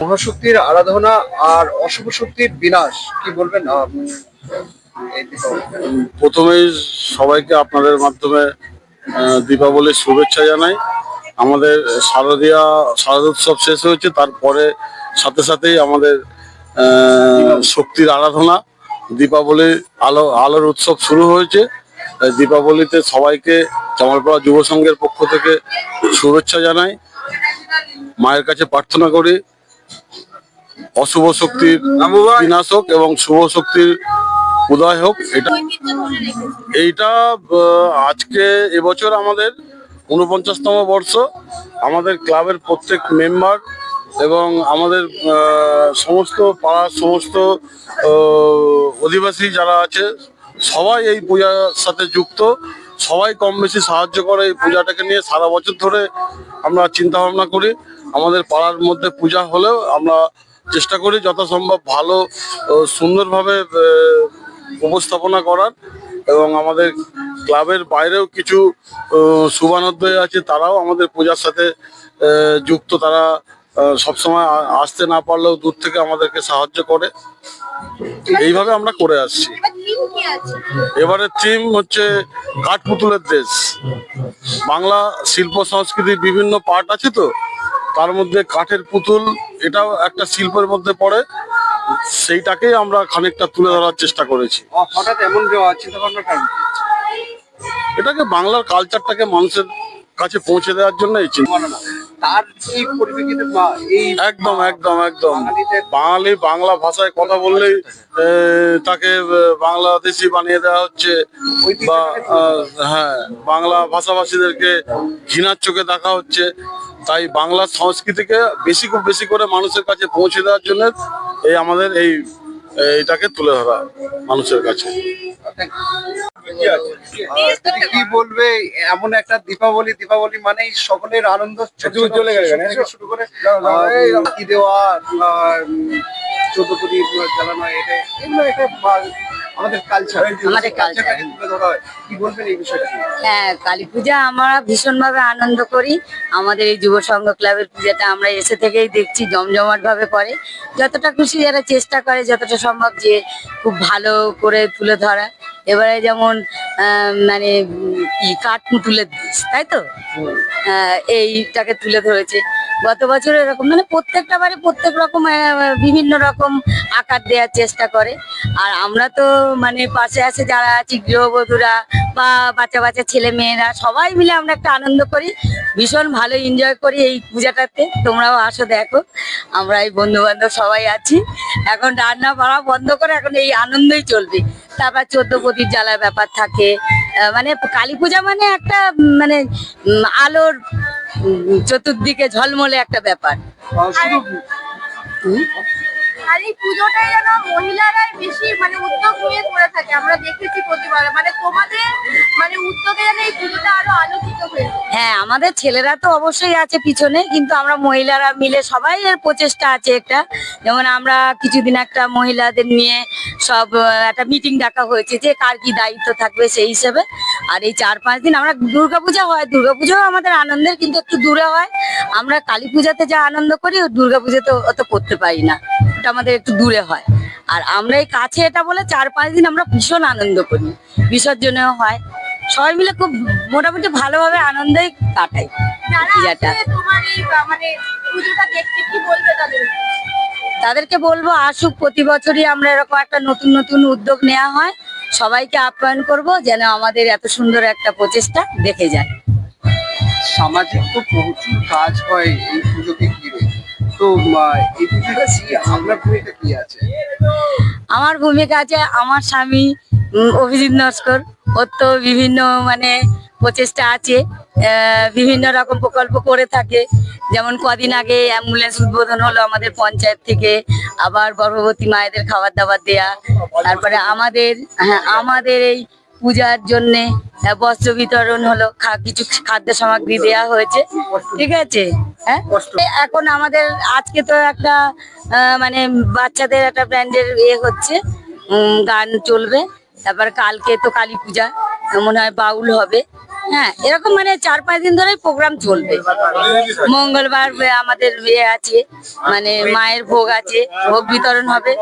মহাশক্তির আরাধনা আর অশুভ শক্তির বিনাশ, কি বলবেন? প্রথমেই সবাইকে আপনাদের মাধ্যমে দীপাবলির শুভেচ্ছা জানাই। আমাদের শারদীয়া শারদোৎসব শেষ হয়েছে, তারপরে সাথে সাথেই আমাদের শক্তির আরাধনা দীপাবলির আলো, আলোর উৎসব শুরু হয়েছে। দীপাবলিতে সবাইকে, জামালপাড়া যুব সংঘের পক্ষ থেকে শুভেচ্ছা জানাই। মায়ের কাছে প্রার্থনা করি অশুভ শক্তির বিনাশ হোক এবং শুভ শক্তির উদয় হোক, এটা এইটা আজকে এবছর আমাদের উনপঞ্চাশতম বর্ষ। আমাদের ক্লাবের প্রত্যেক মেম্বার এবং আমাদের সমস্ত পাড়ার সমস্ত অধিবাসী যারা আছে, সবাই এই পূজার সাথে যুক্ত। সবাই কম বেশি সাহায্য করে এই পূজাটাকে নিয়ে। সারা বছর ধরে আমরা চিন্তা ভাবনা করি। আমাদের পাড়ার মধ্যে পূজা হলেও আমরা চেষ্টা করি যথাসম্ভব ভালো সুন্দরভাবে উপস্থাপনা করার এবং আমাদের ক্লাবের বাইরেও কিছু আহ, আছে তারাও আমাদের পূজার সাথে যুক্ত। তারা সবসময় আসতে না পারলেও দূর থেকে আমাদেরকে সাহায্য করে। এইভাবে আমরা করে আসছি। এবারে থিম হচ্ছে কাঠপুতুলের দেশ বাংলা শিল্প সংস্কৃতির বিভিন্ন পার্ট আছে তো? তার মধ্যে কাঠের পুতুল এটাও একটা শিল্পের মধ্যে পড়ে। সেইটাকেই আমরা খানিকটা তুলে ধরার চেষ্টা করেছি। হঠাৎ এমন চিন্তা ভাবনা এটাকে বাংলার কালচারটাকে মানুষের কাছে পৌঁছে দেওয়ার জন্য এই চিন্তা। মানে। তার এই পরিপ্রেক্ষিতে একদম একদম একদম। বাঙালি বাংলা ভাষায় কথা বললেই তাকে বাংলাদেশি বানিয়ে দেওয়া হচ্ছে বা হ্যাঁ বাংলা ভাষাভাষীদেরকে ঘৃণার চোখে দেখা হচ্ছে। তাই বাংলা সংস্কৃতিকে বেশি খুব বেশি করে মানুষের কাছে পৌঁছে দেওয়ার জন্য এই আমাদের এই এটাকে তুলে ধরা মানুষের কাছে। তুমি কি বলবে? এমন একটা দীপাবলি দীপাবলি মানেই সকলের আনন্দ শিশু থেকে শুরু করে কি দেওয়া চোদ্দ প্রদীপ জ্বালানো এটা এগুলো বা- আমাদের কালচার আমাদের হয়? কি বলবেন এই বিষয়টা? হ্যাঁ কালী পূজা আমরা ভীষণভাবে আনন্দ করি। আমাদের এই যুব সংঘ ক্লাবের পূজাটা আমরা এসে থেকেই দেখছি জমজমাট ভাবে করে। যতটা খুশি যারা চেষ্টা করে যতটা সম্ভব যে খুব ভালো করে তুলে ধরা। এবারে যেমন মানে উম, কি কাঠ তুলে তাই তো? এইটাকে তুলে ধরেছে। গত বছর এরকম মানে প্রত্যেকটা বারে প্রত্যেক রকম বিভিন্ন রকম আকার দেওয়ার চেষ্টা করে। আর আমরা তো মানে পাশে আছে যারা আছি গৃহবধূরা বা বাচ্চা বাচ্চা ছেলে মেয়েরা সবাই মিলে আমরা একটা আনন্দ করি। ভীষণ ভালো এনজয় করি এই পূজাটাতে। তোমরাও আসো দেখো। আমরা এই বন্ধু বান্ধব সবাই আছি। এখন রান্না বাড়া বন্ধ করে এখন এই আনন্দই চলবে। তারপর চোদ্দ প্রদীপ জ্বালার ব্যাপার থাকে। মানে কালী পূজা মানে একটা মানে আলোর চতুর্দিকে ঝলমলে একটা ব্যাপার। আর এই পুজোটাই যেন মহিলারাই বেশি মানে উদ্যোগ করে থাকে। আমরা দেখেছি প্রতিবার। মানে তোমাদের মানে উদ্যোগে যেন এই পুজোটা আরও আলোকিত হয়ে যায়। হ্যাঁ আমাদের ছেলেরা তো অবশ্যই আছে পিছনে, কিন্তু আমরা মহিলারা মিলে সবাই এর প্রচেষ্টা আছে একটা। যেমন আমরা কিছুদিন একটা মহিলাদের নিয়ে সব একটা মিটিং ডাকা হয়েছে যে কার কি দায়িত্ব থাকবে সেই হিসেবে। আর এই চার পাঁচ দিন আমরা দুর্গাপূজা হয়, দুর্গাপূজাও আমাদের আনন্দের, কিন্তু একটু দূরে হয়। আমরা কালী পূজাতে যা আনন্দ করি দুর্গাপূজাতে অত করতে পারি না। ওটা আমাদের একটু দূরে হয়। আর আমরা এই কাছে এটা বলে চার পাঁচ দিন আমরা ভীষণ আনন্দ করি। বিসর্জনেও হয়। সবাই মিলে খুব মোটামুটি ভালোভাবে আনন্দই কাটাই। পূজাটা মানে পুজোটা দেখতে কি বলবে তাদের? তাদেরকে বলব আসুক প্রতি বছরই আমরা এরকম একটা নতুন নতুন উদ্যোগ নেওয়া হয়। সবাইকে আপ্যায়ন করব যেন আমাদের এত সুন্দর একটা প্রচেষ্টা দেখে যায়। সামাজিক তো প্রচুর কাজ হয় এই পুজোকে আমার ভূমিকা আছে আমার স্বামী অভিজিৎ নস্কর। ওর তো বিভিন্ন মানে প্রচেষ্টা আছে বিভিন্ন রকম প্রকল্প করে থাকে। যেমন কদিন আগে অ্যাম্বুলেন্স উদ্বোধন হলো আমাদের পঞ্চায়েত থেকে। আবার গর্ভবতী মায়েদের খাবার দাবার দেয়া। তারপরে আমাদের হ্যাঁ আমাদের এই পূজার জন্যে বস্ত্র বিতরণ হলো কিছু খাদ্য সামগ্রী দেয়া হয়েছে। ঠিক আছে? হ্যাঁ? এখন আমাদের, আজকে তো একটা মানে বাচ্চাদের একটা ব্র্যান্ডের ইয়ে হচ্ছে গান চলবে। তারপর কালকে তো কালী পূজা। মনে হয় বাউল হবে। হ্যাঁ এরকম মানে চার পাঁচ দিন ধরে প্রোগ্রাম চলবে। মঙ্গলবার আমাদের ইয়ে আছে মানে মায়ের ভোগ আছে ভোগ বিতরণ হবে।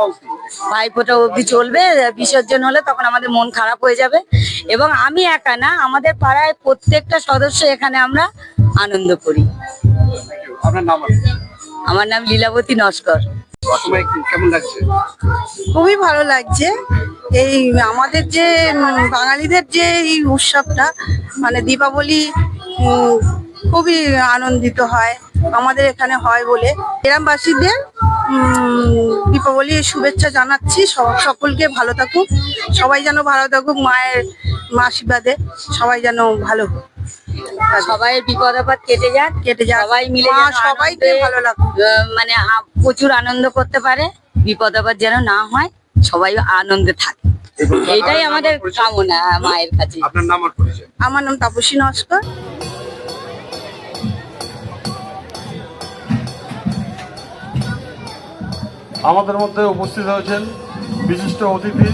ভাইফোঁটা অবধি চলবে বিসর্জন হলে তখন আমাদের মন খারাপ হয়ে যাবে। এবং আমি একা না আমাদের পাড়ায় প্রত্যেকটা সদস্য এখানে আমরা আনন্দ করি? আমার নাম লীলাবতী নস্কর। খুবই ভালো লাগছে। এই আমাদের যে বাঙালিদের যে এই উৎসবটা মানে দীপাবলি খুবই আনন্দিত হয় আমাদের এখানে হয় বলে। গ্রামবাসীদের উম, দীপাবলির শুভেচ্ছা জানাচ্ছি। সকলকে ভালো থাকুক। সবাই যেন ভালো থাকুক মায়ের আশীর্বাদে সবাই যেন ভালো হোক। সবাই বিপদ আপদ কেটে যাক কেটে যাক। সবাই মিলে সবাইকে ভালো মানে প্রচুর আনন্দ করতে পারে বিপদ আপদ যেন না হয় সবাই আনন্দে থাকে। এইটাই আমাদের কামনা মায়ের কাছে। আপনার নাম আমার নাম তাপসী নস্কর। আমাদের মধ্যে উপস্থিত হয়েছেন বিশিষ্ট অতিথি